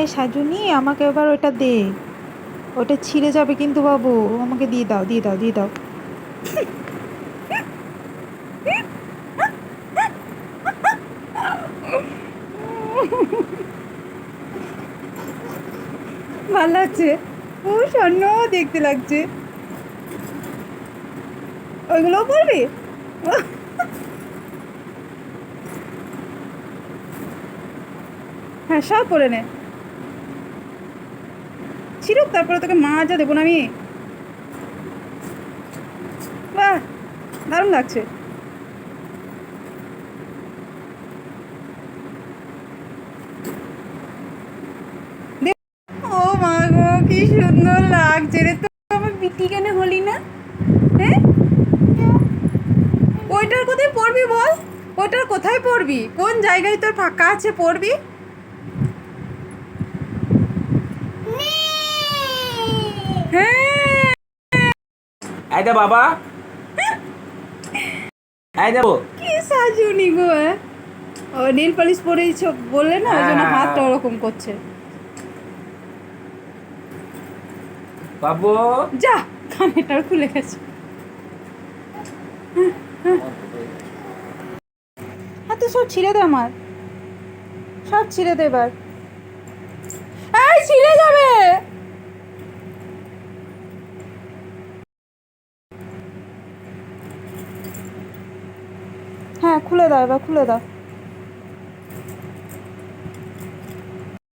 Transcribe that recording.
এই সাজুনি, আমাকে এবার ওটা দে। ওটা ছিঁড়ে যাবে কিন্তু বাবু। আমাকে দিয়ে দাও দিয়ে দাও দিয়ে দাও। ভালো লাগছে। ও স্বর্ণ দেখতে লাগছে। ওইগুলোও পড়বি হ্যাঁ সব পরে নে। ছিড়ুক তারপরে তোকে মাজা দেবো না আমি। বাহ, দারুণ লাগছে। ও মা গো, কি সুন্দর লাগছে রে। তো আমার বিটি কেন হলি না? হ্যাঁ? ওইটার কোথায় পড়বি বল? ওইটার কোথায় পড়বি? কোন জায়গায় তোর ফাঁকা আছে পড়বি হ্যাঁ এই দে বাবা। এই দেবো কি সাজুনি গো হ্যাঁ? ও নীল পালিশ পরেইছ বললে না ওই জন্য হ্যাঁ। হাতটা ওরকম করছে। বাবু। যা কানেটার খুলে গেছে। হাতে সব ছিঁড়ে দে আমার। সব ছিঁড়ে দে এবার এই ছিঁড়ে যাবে হ্যাঁ খুলে দাও এবার খুলে দাও।